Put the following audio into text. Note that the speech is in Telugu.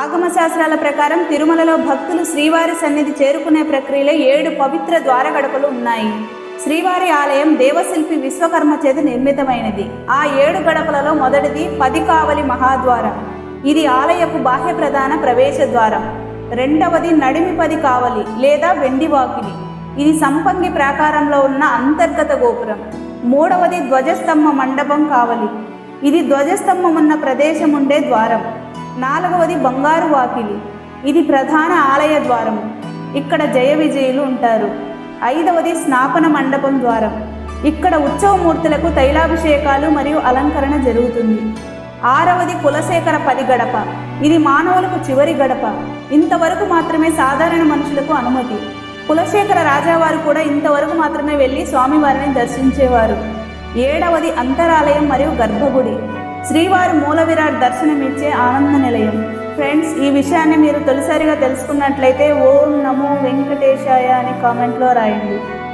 ఆగమ శాస్త్రాల ప్రకారం తిరుమలలో భక్తులు శ్రీవారి సన్నిధి చేరుకునే ప్రక్రియలో ఏడు పవిత్ర ద్వార గడపలు ఉన్నాయి. శ్రీవారి ఆలయం దేవశిల్పి విశ్వకర్మ చేత నిర్మితమైనది. ఆ ఏడు గడపలలో మొదటిది పది కావలి మహాద్వారం. ఇది ఆలయపు బాహ్య ప్రధాన ప్రవేశ ద్వారం. రెండవది నడిమి పది కావలి లేదా వెండి వాకిలి. ఇది సంపంగి ప్రాకారంలో ఉన్న అంతర్గత గోపురం. మూడవది ధ్వజస్తంభ మండపం కావలి. ఇది ధ్వజస్తంభం ఉన్న ప్రదేశం ఉండే ద్వారం. నాలుగవది బంగారు వాకిలి. ఇది ప్రధాన ఆలయ ద్వారం. ఇక్కడ జయ విజయులు ఉంటారు. ఐదవది స్నాపన మండపం ద్వారం. ఇక్కడ ఉత్సవమూర్తులకు తైలాభిషేకాలు మరియు అలంకరణ జరుగుతుంది. ఆరవది కులశేఖర పది గడప ఇది మానవులకు చివరి గడప. ఇంతవరకు మాత్రమే సాధారణ మనుషులకు అనుమతి. కులశేఖర రాజావారు కూడా ఇంతవరకు మాత్రమే వెళ్ళి స్వామివారిని దర్శించేవారు. ఏడవది అంతరాలయం మరియు గర్భగుడి. శ్రీవారి మూల విరాట్ దర్శనమిచ్చే ఆనంద నిలయం. ఫ్రెండ్స్ ఈ విషయాన్ని మీరు తొలిసారిగా తెలుసుకున్నట్లయితే ఓం నమో వెంకటేశాయ అని కామెంట్లో రాయండి.